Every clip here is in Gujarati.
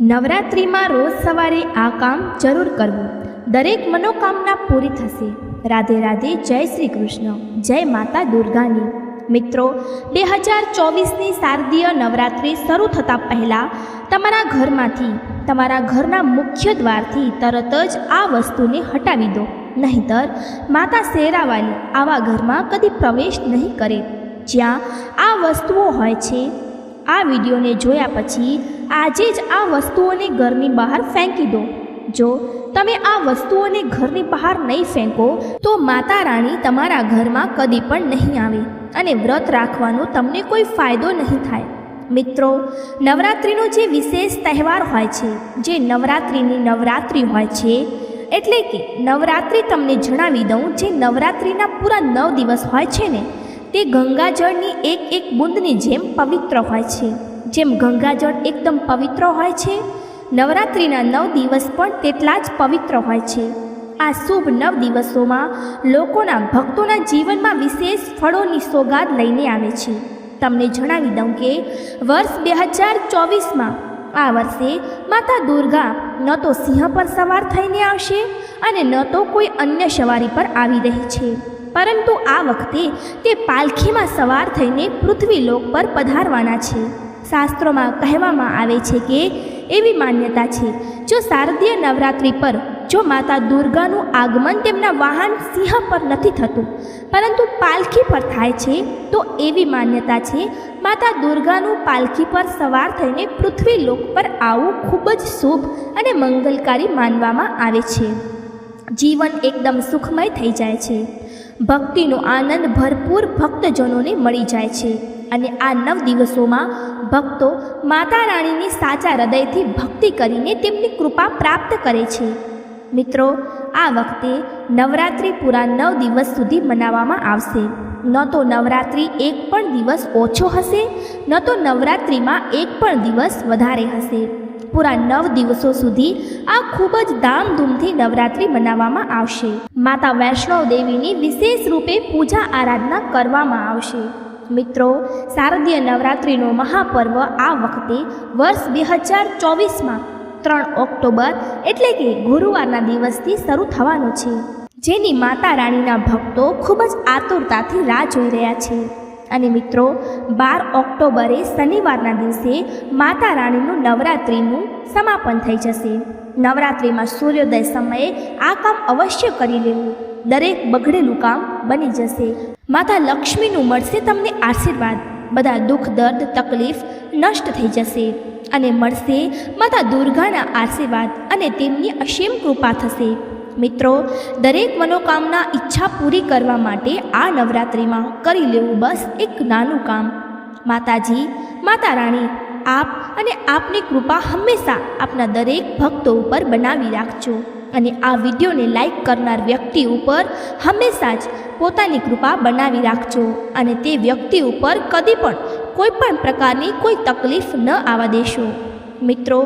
નવરાત્રિમાં રોજ સવારે આ કામ જરૂર કરવું. દરેક મનોકામના પૂરી થશે. રાધે રાધે જય શ્રી કૃષ્ણ. જય માતા દુર્ગાની. મિત્રો, બે હજાર ચોવીસની શારદીય નવરાત્રિ શરૂ થતાં પહેલાં તમારા ઘરમાંથી, તમારા ઘરના મુખ્ય દ્વારથી તરત જ આ વસ્તુને હટાવી દો. નહીંતર, માતા શેરાવાલી આવા ઘરમાં કદી પ્રવેશ નહીં કરે. જ્યાં આ વસ્તુઓ હોય છે આ વિડીયોને જોયા પછી આજે જ આ વસ્તુઓને ઘરની બહાર ફેંકી દો. જો તમે આ વસ્તુઓને ઘરની બહાર નહીં ફેંકો, તો માતા રાણી તમારા ઘરમાં કદી પણ નહીં આવે અને વ્રત રાખવાનો તમને કોઈ ફાયદો નહીં થાય. મિત્રો, નવરાત્રિનો જે વિશેષ તહેવાર હોય છે, જે નવરાત્રિની નવરાત્રિ હોય છે, એટલે કે નવરાત્રિ તમને જણાવી દઉં જે નવરાત્રિના પૂરા નવ દિવસ હોય છે ને તે ગંગાજળની એક એક બુંદની જેમ પવિત્ર હોય છે. જેમ ગંગાજળ એકદમ પવિત્ર હોય છે, નવરાત્રિના નવ દિવસ પણ તેટલા જ પવિત્ર હોય છે. આ શુભ નવ દિવસોમાં લોકોના ભક્તોના જીવનમાં વિશેષ ફળોની સોગાદ લઈને આવે છે. તમને જણાવી દઉં કે વર્ષ બે હજાર ચોવીસમાં આ વર્ષે માતા દુર્ગા ન તો સિંહ પર સવાર થઈને આવશે અને ન તો કોઈ અન્ય સવારી પર આવી રહી છે. પરંતુ આ વખતે તે પાલખીમાં સવાર થઈને પૃથ્વીલોક પર પધારવાના છે. શાસ્ત્રોમાં કહેવામાં આવે છે કે એવી માન્યતા છે, જો શારદીય નવરાત્રિ પર, જો માતા દુર્ગાનું આગમન તેમના વાહન સિંહ પર નથી થતું, પરંતુ પાલખી પર થાય છે, તો એવી માન્યતા છે, માતા દુર્ગાનું પાલખી પર સવાર થઈને પૃથ્વીલોક પર આવવું ખૂબ જ શુભ અને મંગલકારી માનવામાં આવે છે. જીવન એકદમ સુખમય થઈ જાય છે. ભક્તિનો આનંદ ભરપૂર ભક્તજનોને મળી જાય છે. અને આ નવ દિવસોમાં ભક્તો માતા રાણીની સાચા હૃદયથી ભક્તિ કરીને તેમની કૃપા પ્રાપ્ત કરે છે. મિત્રો, આ વખતે નવરાત્રિ પૂરા નવ દિવસ સુધી મનાવવામાં આવશે. ન તો નવરાત્રિ એક પણ દિવસ ઓછો હશે, ન તો નવરાત્રિમાં એક પણ દિવસ વધારે હશે. પૂરા નવ દિવસો સુધી આ ખૂબ જ ધામધૂમથી નવરાત્રિ મનાવવામાં આવશે. માતા વૈષ્ણવ દેવીની વિશેષ રૂપે પૂજા આરાધના કરવામાં આવશે. મિત્રો, શારદીય નવરાત્રિનો મહાપર્વ આ વખતે વર્ષ બે હજાર ચોવીસમાં ત્રણ ઓક્ટોબર એટલે કે ગુરુવારના દિવસથી શરૂ થવાનો છે. જેની માતા રાણીના ભક્તો ખૂબ જ આતુરતાથી રાહ જોઈ રહ્યા છે. અને મિત્રો, બાર ઓક્ટોબરે શનિવારના દિવસે માતા રાણીનું નવરાત્રિનું સમાપન થઈ જશે. નવરાત્રિમાં સૂર્યોદય સમયે આ કામ અવશ્ય કરી લેવું. દરેક બગડેલું કામ બની જશે. માતા લક્ષ્મીનું મળશે તમને આશીર્વાદ. બધા દુઃખ, દર્દ, તકલીફ નષ્ટ થઈ જશે અને મળશે માતા દુર્ગાના આશીર્વાદ અને તેમની અસીમ કૃપા થશે. મિત્રો, દરેક મનોકામના ઈચ્છા પૂરી કરવા માટે આ નવરાત્રિમાં કરી લેવું બસ એક નાનું કામ. માતાજી, માતા રાણી, આપ અને આપની કૃપા હંમેશા આપના દરેક ભક્તો ઉપર બનાવી રાખજો અને આ વિડીયોને લાઈક કરનાર વ્યક્તિ ઉપર હંમેશા જ પોતાની કૃપા બનાવી રાખજો અને તે વ્યક્તિ ઉપર કદી પણ કોઈ પણ પ્રકારની કોઈ તકલીફ ન આવવા દેશો. મિત્રો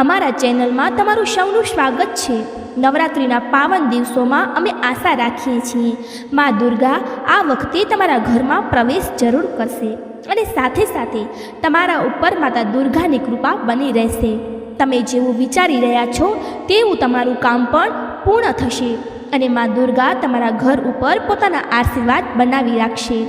અમારા ચેનલમાં તમારું સૌનું સ્વાગત છે. નવરાત્રિના પાવન દિવસોમાં અમે આશા રાખીએ છીએ. મા દુર્ગા આ વખતે તમારા ઘરમાં પ્રવેશ જરૂર કરશે અને સાથે સાથે તમારા ઉપર માતા દુર્ગાની કૃપા બની રહેશે. તમે જેવું વિચારી રહ્યા છો તેવું તમારું કામ પણ પૂર્ણ થશે અને મા દુર્ગા તમારા ઘર ઉપર પોતાના આશીર્વાદ બનાવી રાખશે.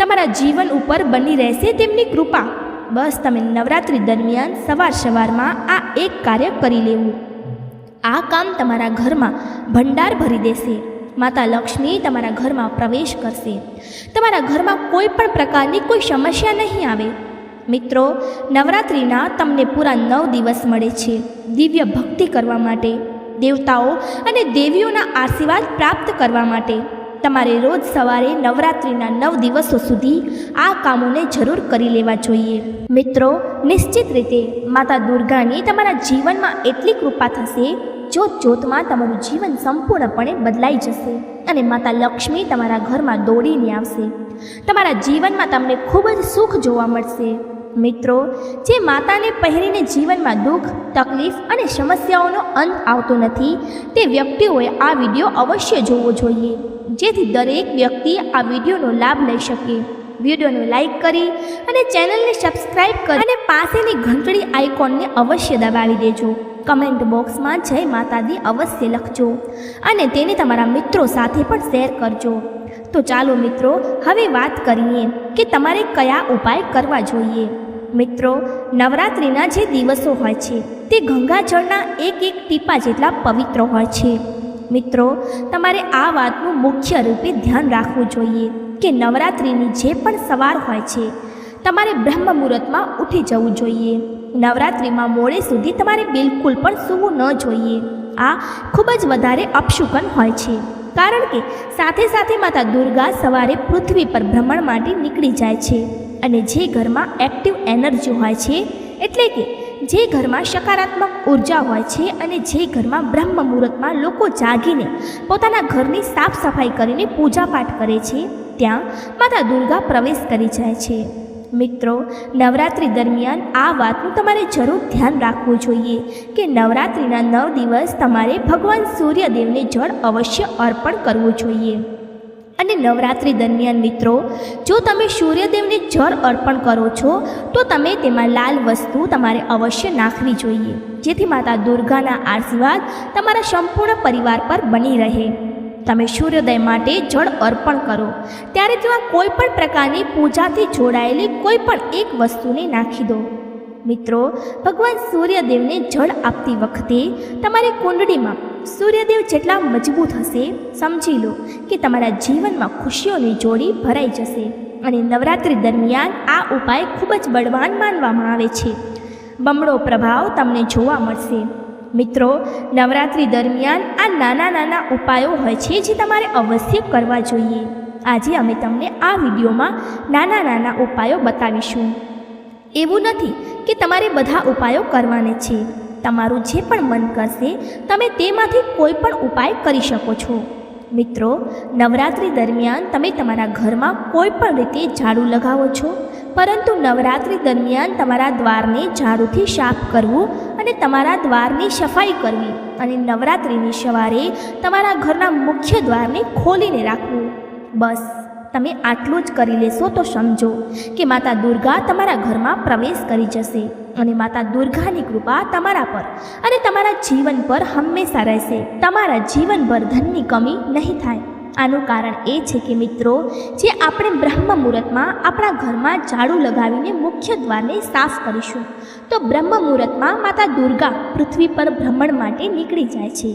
તમારા જીવન ઉપર બની રહેશે તેમની કૃપા. બસ તમે નવરાત્રિ દરમિયાન સવાર સવારમાં આ એક કાર્ય કરી લેવું. આ કામ તમારા ઘરમાં ભંડાર ભરી દેશે. માતા લક્ષ્મી તમારા ઘરમાં પ્રવેશ કરશે. તમારા ઘરમાં કોઈ પણ પ્રકારની કોઈ સમસ્યા નહીં આવે. મિત્રો, નવરાત્રિના તમને પૂરા નવ દિવસ મળે છે. દિવ્ય ભક્તિ કરવા માટે, દેવતાઓ અને દેવીઓના આશીર્વાદ પ્રાપ્ત કરવા માટે. તમારે રોજ સવારે નવરાત્રિના નવ દિવસો સુધી આ કામોને જરૂર કરી લેવા જોઈએ. મિત્રો, નિશ્ચિત રીતે માતા દુર્ગાની તમારા જીવનમાં એટલી કૃપા થશે જોત જોતમાં તમારું જીવન સંપૂર્ણપણે બદલાઈ જશે અને માતા લક્ષ્મી તમારા ઘરમાં દોડીને આવશે. તમારા જીવનમાં તમને ખૂબ જ સુખ જોવા મળશે. મિત્રો, જે માતાને પહેરીને જીવનમાં દુઃખ, તકલીફ અને સમસ્યાઓનો અંત આવતો નથી, તે વ્યક્તિઓએ આ વીડિયો અવશ્ય જોવો જોઈએ. જેથી દરેક વ્યક્તિ આ વિડીયોનો લાભ લઈ શકે. વિડીયોને લાઈક કરી અને ચેનલને સબસ્ક્રાઈબ કરી અને પાસેની ઘંટડી આઇકોનને અવશ્ય દબાવી દેજો. કમેન્ટ બોક્સમાં જય માતાજી અવશ્ય લખજો અને તેને તમારા મિત્રો સાથે પણ શેર કરજો. તો ચાલો મિત્રો, હવે વાત કરીએ કે તમારે કયા ઉપાય કરવા જોઈએ. મિત્રો, નવરાત્રિના જે દિવસો હોય છે, તે ગંગાજળના એક એક ટીપા જેટલા પવિત્ર હોય છે. મિત્રો, તમારે આ વાતનું મુખ્ય રૂપે ધ્યાન રાખવું જોઈએ કે નવરાત્રિની જે પણ સવાર હોય છે, તમારે બ્રહ્મ મુહૂર્તમાં ઉઠી જવું જોઈએ. નવરાત્રિમાં મોડે સુધી તમારે બિલકુલ પણ સૂવું ન જોઈએ. આ ખૂબ જ વધારે અપશુકન હોય છે. કારણ કે સાથે સાથે માતા દુર્ગા સવારે પૃથ્વી પર ભ્રમણ માટે નીકળી જાય છે અને જે ઘરમાં એક્ટિવ એનર્જી હોય છે, એટલે કે જે ઘરમાં સકારાત્મક ઊર્જા હોય છે અને જે ઘરમાં બ્રહ્મ મુહૂર્તમાં લોકો જાગીને પોતાના ઘરની સાફ સફાઈ કરીને પૂજાપાઠ કરે છે, ત્યાં માતા દુર્ગા પ્રવેશ કરી જાય છે. મિત્રો, નવરાત્રિ દરમિયાન આ વાતનું તમારે જરૂર ધ્યાન રાખવું જોઈએ કે નવરાત્રિના નવ દિવસ તમારે ભગવાન સૂર્યદેવને જળ અવશ્ય અર્પણ કરવું જોઈએ. અને નવરાત્રિ દરમિયાન મિત્રો, જો તમે સૂર્યદેવને જળ અર્પણ કરો છો, તો તમે તેમાં લાલ વસ્તુ તમારે અવશ્ય નાખવી જોઈએ, જેથી માતા દુર્ગાના આશીર્વાદ તમારા સંપૂર્ણ પરિવાર પર બની રહે. તમે સૂર્યોદય માટે જળ અર્પણ કરો, ત્યારે તેમાં કોઈ પણ પ્રકારની પૂજાથી જોડાયેલી કોઈ પણ એક વસ્તુને નાખી દો. મિત્રો, ભગવાન સૂર્યદેવને જળ આપતી વખતે તમારી કુંડળીમાં સૂર્યદેવ જેટલા મજબૂત હશે, સમજી લો કે તમારા જીવનમાં ખુશીઓની જોડી ભરાઈ જશે અને નવરાત્રિ દરમિયાન આ ઉપાય ખૂબ જ બળવાન માનવામાં આવે છે. બમણો પ્રભાવ તમને જોવા મળશે. મિત્રો, નવરાત્રિ દરમિયાન આ નાના નાના ઉપાયો હોય છે જે તમારે અવશ્ય કરવા જોઈએ. આજે અમે તમને આ વિડીયોમાં નાના નાના ઉપાયો બતાવીશું. એવું નથી કે તમારે બધા ઉપાયો કરવાને છે. તમારું જે પણ મન કરશે, તમે તેમાંથી કોઈ પણ ઉપાય કરી શકો છો. મિત્રો, નવરાત્રિ દરમિયાન તમે તમારા ઘરમાં કોઈ પણ રીતે ઝાડુ લગાવો છો, પરંતુ નવરાત્રિ દરમિયાન તમારા દ્વારને ઝાડુથી સાફ કરવું અને તમારા દ્વારની સફાઈ કરવી અને નવરાત્રિની સવારે તમારા ઘરના મુખ્ય દ્વારને ખોલીને રાખવું. બસ. તમે આટલું જ કરી લેશો તો સમજો કે માતા દુર્ગા તમારા ઘરમાં પ્રવેશ કરી જશે અને માતા દુર્ગાની કૃપા તમારા પર અને તમારા જીવન પર હંમેશા રહેશે. તમારા જીવનભર ધનની કમી નહીં થાય. આનું કારણ એ છે કે મિત્રો, જે આપણે બ્રહ્મ મુહૂર્તમાં આપણા ઘરમાં ઝાડુ લગાવીને મુખ્ય દ્વારને સાફ કરીશું, તો બ્રહ્મ મુહૂર્તમાં માતા દુર્ગા પૃથ્વી પર ભ્રમણ માટે નીકળી જાય છે.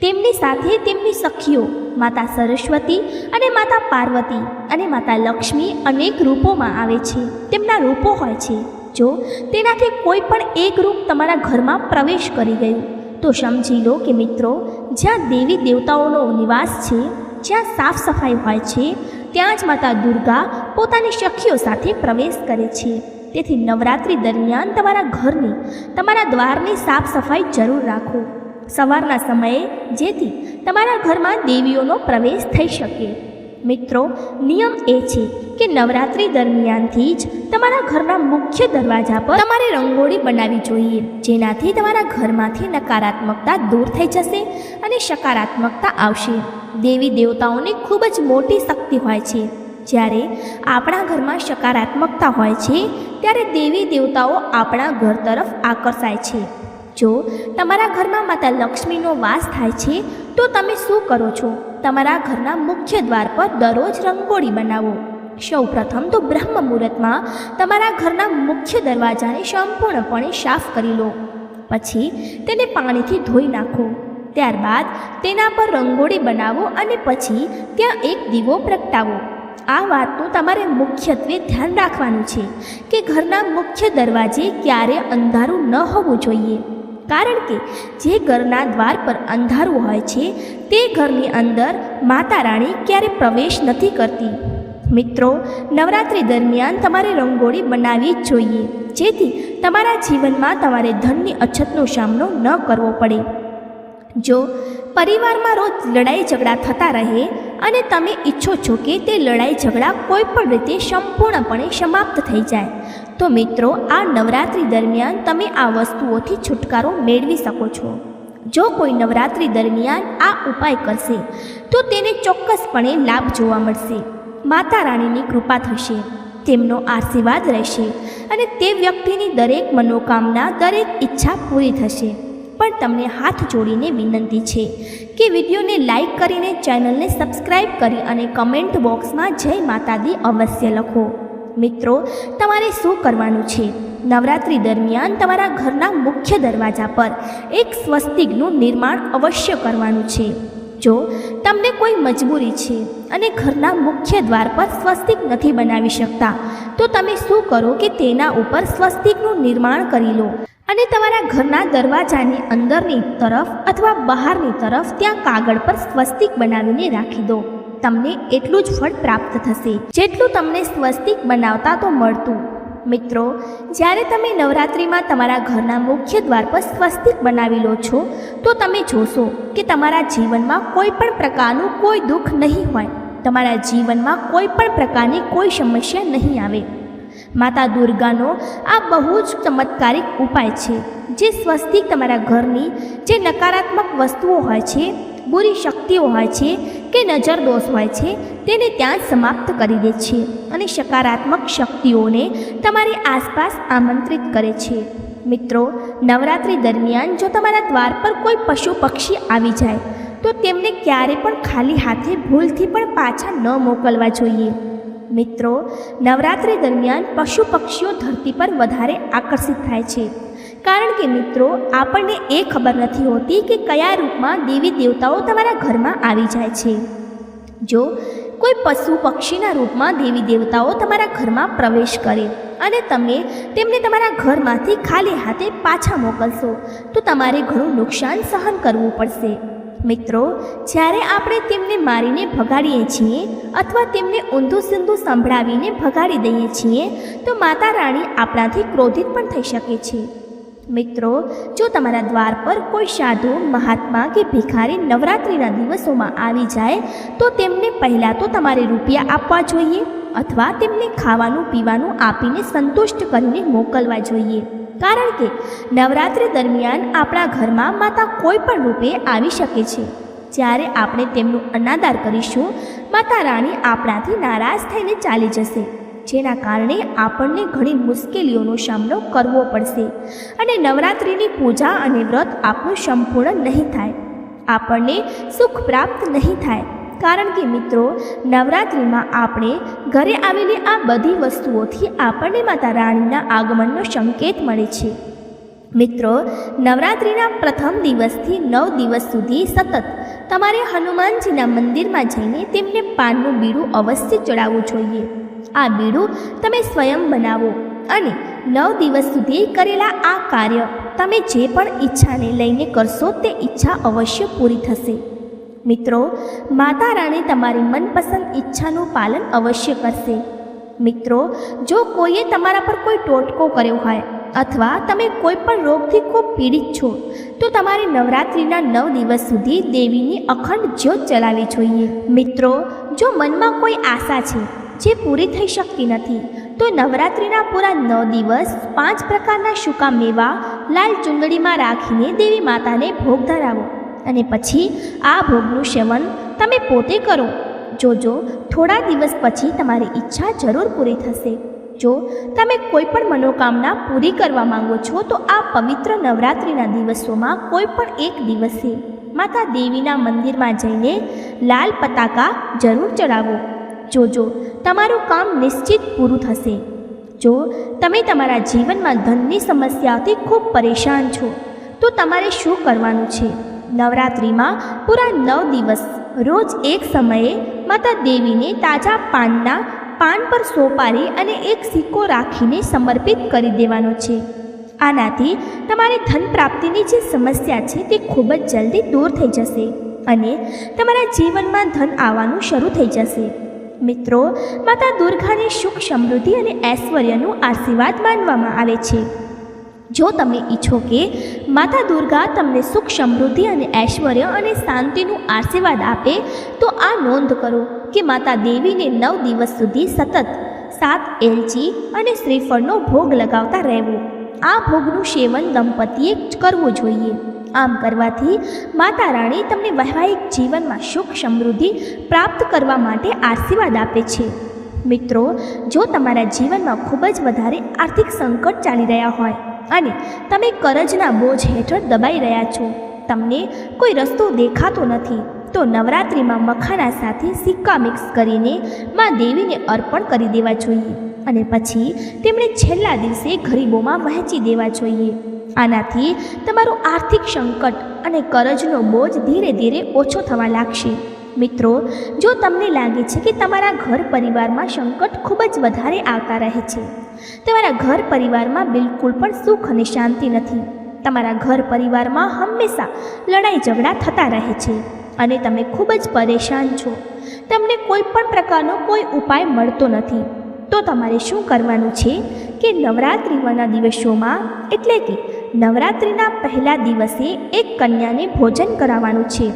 તેમની સાથે તેમની સખીઓ, માતા સરસ્વતી અને માતા પાર્વતી અને માતા લક્ષ્મી અનેક રૂપોમાં આવે છે. તેમના રૂપો હોય છે. જો તેનાથી કોઈ પણ એક રૂપ તમારા ઘરમાં પ્રવેશ કરી ગયું, તો સમજી લો કે મિત્રો, જ્યાં દેવી દેવતાઓનો નિવાસ છે જ્યાં સાફ સફાઈ હોય છે, ત્યાં જ માતા દુર્ગા પોતાની સખીઓ સાથે પ્રવેશ કરે છે. તેથી નવરાત્રિ દરમિયાન તમારા ઘરની, તમારા દ્વારની સાફ સફાઈ જરૂર રાખો. સવારના સમયે જેથી તમારા ઘરમાં દેવીઓનો પ્રવેશ થઈ શકે. મિત્રો, નિયમ એ છે કે નવરાત્રિ દરમિયાનથી જ તમારા ઘરના મુખ્ય દરવાજા પર તમારે રંગોળી બનાવવી જોઈએ. જેનાથી તમારા ઘરમાંથી નકારાત્મકતા દૂર થઈ જશે અને સકારાત્મકતા આવશે. દેવી દેવતાઓની ખૂબ જ મોટી શક્તિ હોય છે. જ્યારે આપણા ઘરમાં સકારાત્મકતા હોય છે, ત્યારે દેવી દેવતાઓ આપણા ઘર તરફ આકર્ષાય છે. જો તમારા ઘરમાં માતા લક્ષ્મીનો વાસ થાય છે તો તમે શું કરો છો? તમારા ઘરના મુખ્ય દ્વાર પર દરરોજ રંગોળી બનાવો. સૌ પ્રથમ તો બ્રહ્મ મુહૂર્તમાં તમારા ઘરના મુખ્ય દરવાજાને સંપૂર્ણપણે સાફ કરી લો. પછી તેને પાણીથી ધોઈ નાખો. ત્યારબાદ તેના પર રંગોળી બનાવો અને પછી ત્યાં એક દીવો પ્રગટાવો. આ વાતનું તમારે મુખ્યત્વે ધ્યાન રાખવાનું છે કે ઘરના મુખ્ય દરવાજે ક્યારે અંધારું ન હોવું જોઈએ. કારણ કે જે ઘરના દ્વાર પર અંધારું હોય છે, તે ઘરની અંદર માતા રાણી ક્યારે પ્રવેશ નથી કરતી. મિત્રો, નવરાત્રિ દરમિયાન તમારે રંગોળી બનાવવી જ જોઈએ. જેથી તમારા જીવનમાં તમારે ધનની અછતનો સામનો ન કરવો પડે. જો પરિવારમાં રોજ લડાઈ ઝઘડા થતા રહે અને તમે ઈચ્છો છો કે તે લડાઈ ઝઘડા કોઈ પણ રીતે સંપૂર્ણપણે સમાપ્ત થઈ જાય તો મિત્રો, આ નવરાત્રિ દરમિયાન તમે આ વસ્તુઓથી છુટકારો મેળવી શકો છો. જો કોઈ નવરાત્રિ દરમિયાન આ ઉપાય કરશે, તો તેને ચોક્કસપણે લાભ જોવા મળશે. માતા રાણીની કૃપા થશે, તેમનો આશીર્વાદ રહેશે અને તે વ્યક્તિની દરેક મનોકામના, દરેક ઈચ્છા પૂરી થશે. પણ તમને હાથ જોડીને વિનંતી છે કે વિડીયોને લાઈક કરીને ચેનલને સબસ્ક્રાઈબ કરી અને કમેન્ટ બોક્સમાં જય માતાદી અવશ્ય લખો. મિત્રો, તમારે શું કરવાનું છે? નવરાત્રિ દરમિયાન તમારા ઘરના મુખ્ય દરવાજા પર એક સ્વસ્તિકનું નિર્માણ અવશ્ય કરવાનું છે. જો તમને કોઈ મજબૂરી છે અને ઘરના મુખ્ય દ્વાર પર સ્વસ્તિક નથી બનાવી શકતા, તો તમે શું કરો કે તેના ઉપર સ્વસ્તિકનું નિર્માણ કરી લો અને તમારા ઘરના દરવાજાની અંદરની તરફ અથવા બહારની તરફ ત્યાં કાગળ પર સ્વસ્તિક બનાવીને રાખી દો. તમને એટલું જ ફળ પ્રાપ્ત થશે. જેટલું તમને સ્વસ્તિક બનાવતા તો મળતું. મિત્રો, જ્યારે તમે નવરાત્રિમાં તમારા ઘરના મુખ્ય દ્વાર પર સ્વસ્તિક બનાવી લો છો, તો તમે જોશો કે તમારા જીવનમાં કોઈ પણ પ્રકારનું કોઈ દુઃખ નહીં હોય. તમારા જીવનમાં કોઈ પણ પ્રકારની કોઈ સમસ્યા નહીં આવે. માતા દુર્ગાનો આ બહુ જ ચમત્કારિક ઉપાય છે. જે સ્વસ્તિક તમારા ઘરની જે નકારાત્મક વસ્તુઓ હોય છે બુરી શક્તિઓ હોય છે કે નજર દોષ હોય છે, તેને ત્યાં જ સમાપ્ત કરી દે છે અને સકારાત્મક શક્તિઓને તમારી આસપાસ આમંત્રિત કરે છે. મિત્રો, નવરાત્રિ દરમિયાન જો તમારા દ્વાર પર કોઈ પશુ પક્ષી આવી જાય, તો તેમને ક્યારે પણ ખાલી હાથે ભૂલથી પણ પાછા ન મોકલવા જોઈએ. મિત્રો, નવરાત્રિ દરમિયાન પશુ પક્ષીઓ ધરતી પર વધારે આકર્ષિત થાય છે. કારણ કે મિત્રો, આપણને એ ખબર નથી હોતી કે કયા રૂપમાં દેવી દેવતાઓ તમારા ઘરમાં આવી જાય છે. જો, કોઈ પશુ પક્ષીના રૂપમાં દેવી દેવતાઓ તમારા ઘરમાં પ્રવેશ કરે અને તમે તેમને તમારા ઘરમાંથી ખાલી હાથે પાછા મોકલશો, તો તમારે ઘણું નુકસાન સહન કરવું પડશે. મિત્રો, જ્યારે આપણે તેમને મારીને ભગાડીએ છીએ અથવા તેમને ઊંધું સિંધું સંભળાવીને ભગાડી દઈએ છીએ, તો માતા રાણી આપણાથી ક્રોધિત પણ થઈ શકે છે. મિત્રો, જો તમારા દ્વાર પર કોઈ સાધુ, મહાત્મા કે ભિખારી નવરાત્રિના દિવસોમાં આવી જાય, તો તેમને પહેલાં તો તમારે રૂપિયા આપવા જોઈએ અથવા તેમને ખાવાનું, પીવાનું આપીને સંતુષ્ટ કરીને મોકલવા જોઈએ. કારણ કે નવરાત્રિ દરમિયાન આપણા ઘરમાં માતા કોઈ પણ રૂપે આવી શકે છે. જ્યારે આપણે તેમનું અનાદાર કરીશું, માતા રાણી આપણાથી નારાજ થઈને ચાલી જશે. જેના કારણે આપણને ઘણી મુશ્કેલીઓનો સામનો કરવો પડશે અને નવરાત્રિની પૂજા અને વ્રત આપણું સંપૂર્ણ નહીં થાય. આપણને સુખ પ્રાપ્ત નહીં થાય. કારણ કે મિત્રો, નવરાત્રિમાં આપણે ઘરે આવેલી આ બધી વસ્તુઓથી આપણને માતા રાણીના આગમનનો સંકેત મળે છે. મિત્રો, નવરાત્રિના પ્રથમ દિવસથી નવ દિવસ સુધી સતત તમારે હનુમાનજીના મંદિરમાં જઈને તેમને પાનનું બીડું અવશ્ય ચડાવવું જોઈએ. આ બીડું તમે સ્વયં બનાવો અને નવ દિવસ સુધી કરેલા આ કાર્ય તમે જે પણ ઈચ્છાને લઈને કરશો તે ઈચ્છા અવશ્ય પૂરી થશે. મિત્રો માતા રાણી તમારી મનપસંદ ઈચ્છાનું પાલન અવશ્ય કરશે. મિત્રો, જો કોઈએ તમારા પર કોઈ ટોટકો કર્યો હોય અથવા તમે કોઈ પણ રોગથી ખૂબ પીડિત છો, તો તમારે નવરાત્રિના નવ દિવસ સુધી દેવીની અખંડ જ્યોત ચલાવવી જોઈએ. મિત્રો, જો મનમાં કોઈ આશા છે જે પૂરી થઈ શકતી નથી. તો નવરાત્રિના પૂરા નવ દિવસ પાંચ પ્રકારના સૂકા મેવા લાલ ચુંદડીમાં રાખીને દેવી માતાને ભોગ ધરાવો. અને પછી આ ભોગનું સેવન તમે પોતે કરો. જોજો, થોડા દિવસ પછી તમારી ઈચ્છા જરૂર પૂરી થશે. જો તમે કોઈ પણ મનોકામના પૂરી કરવા માંગો છો, તો આ પવિત્ર નવરાત્રિના દિવસોમાં કોઈ પણ એક દિવસે માતા દેવીના મંદિરમાં જઈને લાલ પતાકા જરૂર ચડાવો. જોજો, તમારું કામ નિશ્ચિત પૂરું થશે. જો તમે તમારા જીવનમાં ધનની સમસ્યાઓથી ખૂબ પરેશાન છો, તો તમારે શું કરવાનું છે? નવરાત્રિમાં પૂરા નવ દિવસ, રોજ એક સમયે માતા દેવીને તાજા પાનના પાન પર સોપારી અને એક સિક્કો રાખીને સમર્પિત કરી દેવાનો છે. આનાથી તમારી ધન પ્રાપ્તિની જે સમસ્યા છે તે ખૂબ જ જલ્દી દૂર થઈ જશે અને તમારા જીવનમાં ધન આવવાનું શરૂ થઈ જશે. મિત્રો, માતા દુર્ગાને સુખ સમૃદ્ધિ અને ઐશ્વર્યનું આશીર્વાદ માનવામાં આવે છે. જો તમે ઈચ્છો કે માતા દુર્ગા તમને સુખ સમૃદ્ધિ અને ઐશ્વર્ય અને શાંતિનું આશીર્વાદ આપે, તો આ નોંધ કરો કે માતા દેવીને નવ દિવસ સુધી સતત સાત એલચી અને શ્રીફળનો ભોગ લગાવતા રહેવું. આ ભોગનું સેવન દંપતીએ જ કરવું જોઈએ. આમ કરવાથી માતા રાણી તમને વૈવાહિક જીવનમાં સુખ સમૃદ્ધિ પ્રાપ્ત કરવા માટે આશીર્વાદ આપે છે. મિત્રો, જો તમારા જીવનમાં ખૂબ જ વધારે આર્થિક સંકટ ચાલી રહ્યા હોય અને તમે કરજના બોજ હેઠળ દબાઈ રહ્યા છો, તમને કોઈ રસ્તો દેખાતો નથી, તો નવરાત્રિમાં મખાના સાથે સિક્કા મિક્સ કરીને માં દેવીને અર્પણ કરી દેવા જોઈએ અને પછી તેમણે છેલ્લા દિવસે ગરીબોમાં વહેંચી દેવા જોઈએ. આનાથી તમારું આર્થિક સંકટ અને કરજનો બોજ ધીરે ધીરે ઓછો થવા લાગશે. મિત્રો, જો તમને લાગે છે કે તમારા ઘર પરિવારમાં સંકટ ખૂબ જ વધારે આવતા રહે છે, તમારા ઘર પરિવારમાં બિલકુલ પણ સુખ અને શાંતિ નથી. તમારા ઘર પરિવારમાં હંમેશા લડાઈ ઝઘડા થતા રહે છે અને તમે ખૂબ જ પરેશાન છો. તમને કોઈ પણ પ્રકારનો કોઈ ઉપાય મળતો નથી. તો તમારે શું કરવાનું છે કે નવરાત્રિના દિવસોમાં, એટલે કે નવરાત્રિના પહેલા દિવસે એક કન્યાને ભોજન કરાવવાનું છે.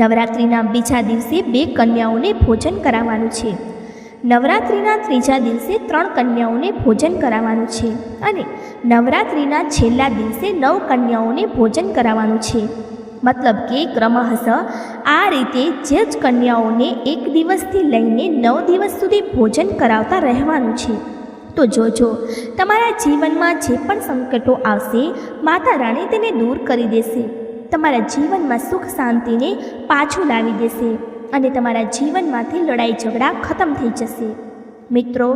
નવરાત્રિના બીજા દિવસે બે કન્યાઓને ભોજન કરાવવાનું છે. નવરાત્રિના ત્રીજા દિવસે ત્રણ કન્યાઓને ભોજન કરાવવાનું છે અને નવરાત્રિના છેલ્લા દિવસે નવ કન્યાઓને ભોજન કરાવવાનું છે. મતલબ કે ક્રમશઃ આ રીતે જે જ કન્યાઓને એક દિવસથી લઈને નવ દિવસ સુધી ભોજન કરાવતા રહેવાનું છે. તો જોજો, તમારા જીવનમાં જે પણ સંકટો આવશે, માતા રાણી તેને દૂર કરી દેશે. તમારા જીવનમાં સુખ શાંતિને પાછું લાવી દેશે અને તમારા જીવનમાંથી લડાઈ ઝઘડા ખતમ થઈ જશે. મિત્રો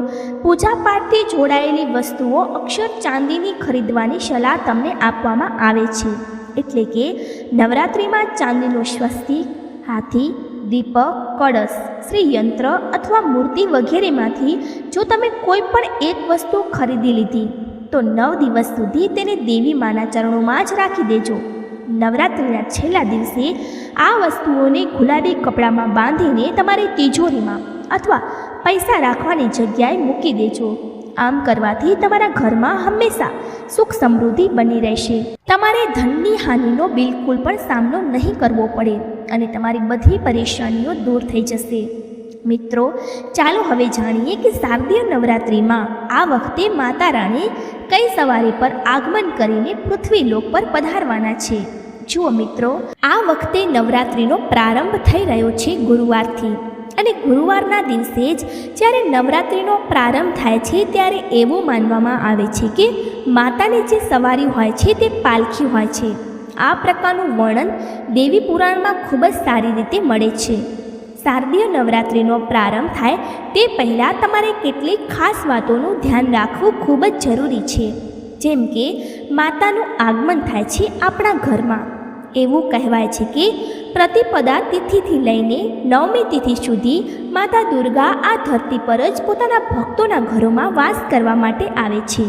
પૂજાપાઠથી જોડાયેલી વસ્તુઓ અક્ષર ચાંદીની ખરીદવાની સલાહ તમને આપવામાં આવે છે. એટલે કે નવરાત્રિમાં ચાંદીનું સ્વસ્તિક, હાથી દીપક કળશ, શ્રીયંત્ર અથવા મૂર્તિ વગેરેમાંથી જો તમે કોઈ પણ એક વસ્તુ ખરીદી લીધી, તો નવ દિવસ સુધી તેને દેવી માના ચરણોમાં જ રાખી દેજો. નવરાત્રિના છેલ્લા દિવસે આ વસ્તુઓને ગુલાબી કપડામાં બાંધીને તમારી તિજોરીમાં અથવા પૈસા રાખવાની જગ્યાએ મૂકી દેજો. આમ કરવાથી તમારા ઘરમાં હંમેશા સુખ સમૃદ્ધિ બની રહેશે. તમારે ધનની હાનિનો બિલકુલ પણ સામનો નહીં કરવો પડે અને તમારી બધી પરેશાનીઓ દૂર થઈ જશે. મિત્રો, ચાલો હવે જાણીએ કે શારદીય નવરાત્રિમાં આ વખતે માતા રાણી કઈ સવારી પર આગમન કરીને પૃથ્વી લોક પર પધારવાના છે. જુઓ મિત્રો, આ વખતે નવરાત્રિનો પ્રારંભ થઈ રહ્યો છે ગુરુવારથી. અને ગુરુવારના દિવસે જ જ્યારે નવરાત્રિનો પ્રારંભ થાય છે ત્યારે એવું માનવામાં આવે છે કે માતાની જે સવારી હોય છે તે પાલખી હોય છે. આ પ્રકારનું વર્ણન દેવી પુરાણમાં ખૂબ જ સારી રીતે મળે છે. શારદીય નવરાત્રિનો પ્રારંભ થાય તે પહેલાં તમારે કેટલીક ખાસ વાતોનું ધ્યાન રાખવું ખૂબ જ જરૂરી છે. જેમ કે, માતાનું આગમન થાય છે આપણા ઘરમાં. એવું કહેવાય છે કે પ્રતિપદા તિથિથી લઈને નવમી તિથિ સુધી માતા દુર્ગા આ ધરતી પર જ પોતાના ભક્તોના ઘરોમાં વાસ કરવા માટે આવે છે.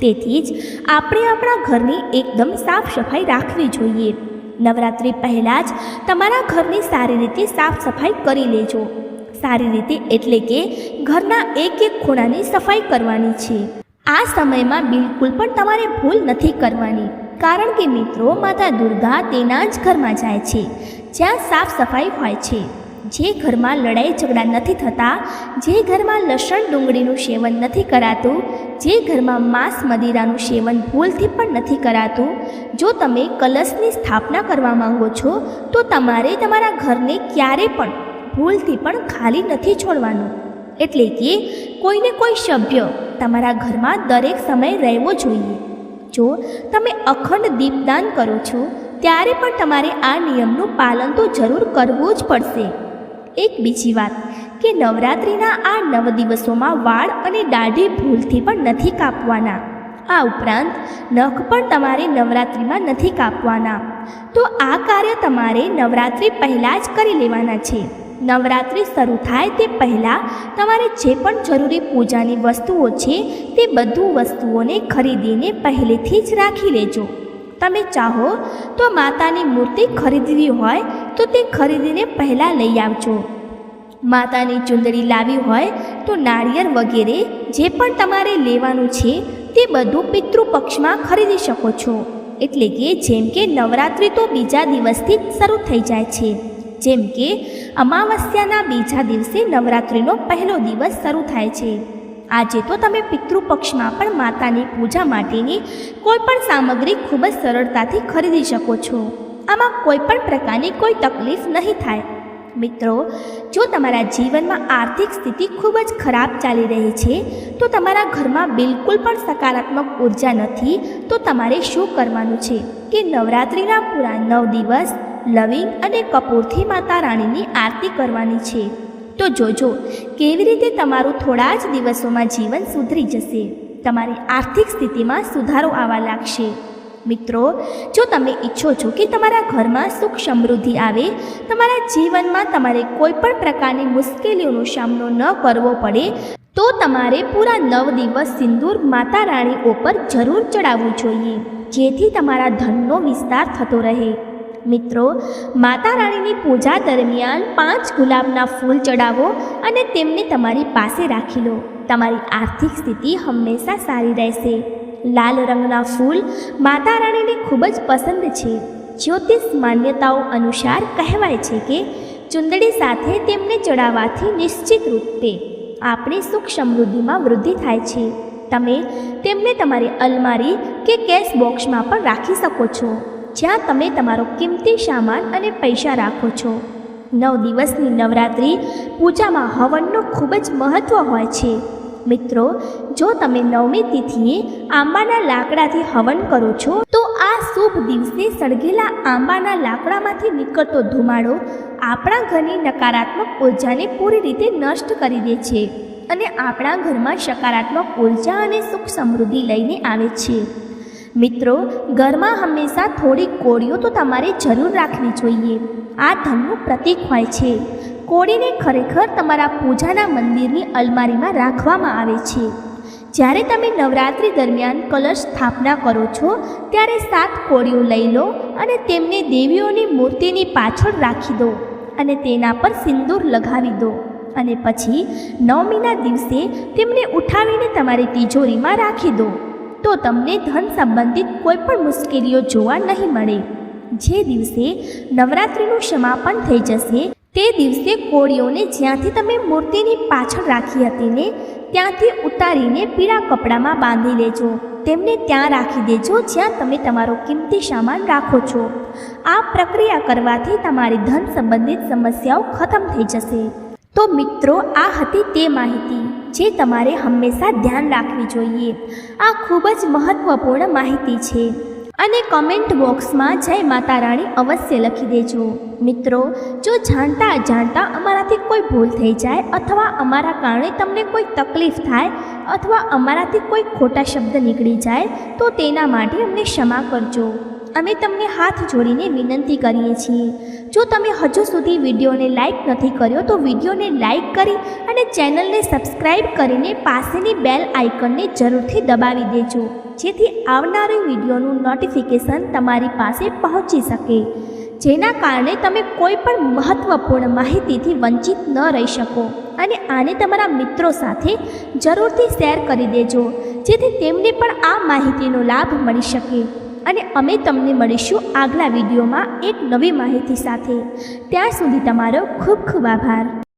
તેથી જ આપણે આપણા ઘરની એકદમ સાફ સફાઈ રાખવી જોઈએ. નવરાત્રિ પહેલાં જ તમારા ઘરની સારી રીતે સાફ સફાઈ કરી લેજો. સારી રીતે એટલે કે ઘરના એક એક ખૂણાની સફાઈ કરવાની છે. આ સમયમાં બિલકુલ પણ તમારે ભૂલ નથી કરવાની. કારણ કે મિત્રો, માતા દુર્ગા તેના જ ઘરમાં જાય છે. જ્યાં સાફ સફાઈ હોય છે. જે ઘરમાં લડાઈ ઝઘડા નથી થતા, જે ઘરમાં લસણ ડુંગળીનું સેવન નથી કરાતું, જે ઘરમાં માંસ મદિરાનું સેવન ભૂલથી પણ નથી કરાતું, જો તમે કલશની સ્થાપના કરવા માંગો છો, તો તમારે તમારા ઘરને ક્યારે પણ ભૂલથી પણ ખાલી નથી છોડવાનું. એટલે કે કોઈને કોઈ સભ્ય તમારા ઘરમાં દરેક સમય રહેવો જોઈએ. જો તમે અખંડ દીપદાન કરો છો, ત્યારે પણ તમારે આ નિયમનું પાલન તો જરૂર કરવું જ પડશે. એક બીજી વાત, કે નવરાત્રિના આ નવ દિવસોમાં વાળ અને દાઢી ભૂલથી પણ નથી કાપવાના. આ ઉપરાંત, નખ પણ તમારે નવરાત્રિમાં નથી કાપવાના. તો આ કાર્ય તમારે નવરાત્રિ પહેલાં જ કરી લેવાના છે. નવરાત્રિ શરૂ થાય તે પહેલાં તમારે જે પણ જરૂરી પૂજાની વસ્તુઓ છે તે બધું વસ્તુઓને ખરીદીને પહેલેથી જ રાખી લેજો. તમે ચાહો તો માતાની મૂર્તિ ખરીદવી હોય તો તે ખરીદીને પહેલાં લઈ આવજો. માતાની ચુંદડી લાવી હોય તો નાળિયેર વગેરે જે પણ તમારે લેવાનું છે તે બધું પિતૃપક્ષમાં ખરીદી શકો છો. એટલે કે જેમ કે નવરાત્રિ તો બીજા દિવસથી જ શરૂ થઈ જાય છે. જેમ કે અમાવસ્યાના બીજા દિવસે નવરાત્રિનો પહેલો દિવસ શરૂ થાય છે. આજે તો તમે પિતૃપક્ષમાં પણ માતાની પૂજા માટેની કોઈ પણ સામગ્રી ખૂબ જ સરળતાથી ખરીદી શકો છો. આમાં કોઈ પણ પ્રકારની કોઈ તકલીફ નહીં થાય. મિત્રો, જો તમારા જીવનમાં આર્થિક સ્થિતિ ખૂબ જ ખરાબ ચાલી રહી છે, તો તમારા ઘરમાં બિલકુલ પણ સકારાત્મક ઊર્જા નથી, તો તમારે શું કરવાનું છે કે નવરાત્રિના પૂરા નવ દિવસ લવિંગ અને કપૂરથી માતા રાણીની આરતી કરવાની છે. તો જોજો, કેવી રીતે તમારું થોડા જ દિવસોમાં જીવન સુધરી જશે? તમારી આર્થિક સ્થિતિમાં સુધારો આવવા લાગશે. મિત્રો, જો તમે ઈચ્છો છો કે તમારા ઘરમાં સુખ સમૃદ્ધિ આવે, તમારા જીવનમાં તમારે કોઈ પણ પ્રકારની મુશ્કેલીઓનો સામનો ન કરવો પડે, તો તમારે પૂરા નવ દિવસ સિંદૂર માતા રાણી ઉપર જરૂર ચડાવવું જોઈએ, જેથી તમારા ધનનો વિસ્તાર થતો રહે. મિત્રો, માતા રાણીની પૂજા દરમિયાન પાંચ ગુલાબના ફૂલ ચડાવો અને તેમને તમારી પાસે રાખી લો. તમારી આર્થિક સ્થિતિ હંમેશા સારી રહેશે. લાલ રંગના ફૂલ માતા રાણીને ખૂબ જ પસંદ છે. જ્યોતિષ માન્યતાઓ અનુસાર કહેવાય છે કે, ચુંદડી સાથે તેમને ચડાવવાથી નિશ્ચિત રૂપે આપણી સુખ સમૃદ્ધિમાં વૃદ્ધિ થાય છે. તમે તેમને તમારી અલમારી કે કેશ બોક્સમાં પણ રાખી શકો છો. જ્યાં તમે તમારો કિંમતી સામાન અને પૈસા રાખો છો. નવ દિવસની નવરાત્રિ પૂજામાં હવનનું ખૂબ જ મહત્ત્વ હોય છે. મિત્રો, જો તમે નવમી તિથિએ આંબાના લાકડાથી હવન કરો છો, તો આ શુભ દિવસે સળગેલા આંબાના લાકડામાંથી નીકળતો ધુમાડો આપણા ઘરની નકારાત્મક ઉર્જાને પૂરી રીતે નષ્ટ કરી દે છે અને આપણા ઘરમાં સકારાત્મક ઊર્જા અને સુખ સમૃદ્ધિ લઈને આવે છે. મિત્રો, ઘરમાં હંમેશા થોડી કોળીઓ તો તમારે જરૂર રાખવી જોઈએ. આ ધનનું પ્રતીક હોય છે. કોળીને ખરેખર તમારા પૂજાના મંદિરની અલમારીમાં રાખવામાં આવે છે. જ્યારે તમે નવરાત્રિ દરમિયાન કલશ સ્થાપના કરો છો, ત્યારે સાત કોળીઓ લઈ લો અને તેમને દેવીઓની મૂર્તિની પાછળ રાખી દો અને તેના પર સિંદૂર લગાવી દો. અને પછી નવમીના દિવસે તેમને ઉઠાવીને તમારી તિજોરીમાં રાખી દો. તો તમને ધન સંબંધિત કોઈ પણ મુશ્કેલીઓ જોવા નહીં મળે. જે દિવસે નવરાત્રિનું સમાપન થઈ જશે, તે દિવસે કોળીઓને જ્યાંથી તમે મૂર્તિની પાછળ રાખી હતી ને, ત્યાંથી ઉતારીને પીળા કપડામાં બાંધી લેજો. તેમને ત્યાં રાખી દેજો જ્યાં તમે તમારો કિંમતી સામાન રાખો છો. આ પ્રક્રિયા કરવાથી તમારી ધન સંબંધિત સમસ્યાઓ ખતમ થઈ જશે. તો મિત્રો, આ હતી તે માહિતી. જે તમારે હંમેશા ધ્યાન રાખવી જોઈએ. આ ખૂબ જ મહત્ત્વપૂર્ણ માહિતી છે. અને કમેન્ટ બોક્સમાં જય માતા રાણી અવશ્ય લખી દેજો. મિત્રો, જો જાણતા અજાણતા અમારાથી કોઈ ભૂલ થઈ જાય અથવા અમારા કારણે તમને કોઈ તકલીફ થાય અથવા અમારાથી કોઈ ખોટા શબ્દ નીકળી જાય, તો તેના માટે અમને ક્ષમા કરજો. અમે તમને હાથ જોડીને વિનંતી કરીએ છીએ. જો તમે હજુ સુધી વિડીયોને લાઇક નથી કર્યો, તો વિડીયોને લાઇક કરી અને ચેનલને સબસ્ક્રાઈબ કરીને પાસેની બેલ આઇકનને જરૂરથી દબાવી દેજો, જેથી આવનારી વિડીયોનું નોટિફિકેશન તમારી પાસે પહોંચી શકે. જેના કારણે તમે કોઈ પણ મહત્ત્વપૂર્ણ માહિતીથી વંચિત ન રહી શકો. અને આને તમારા મિત્રો સાથે જરૂરથી શેર કરી દેજો, જેથી તેમને પણ આ માહિતીનો લાભ મળી શકે. અને અમે તમને મળીશું આગલા વિડીયોમાં એક નવી માહિતી સાથે. ત્યાં સુધી તમારો ખૂબ ખૂબ આભાર.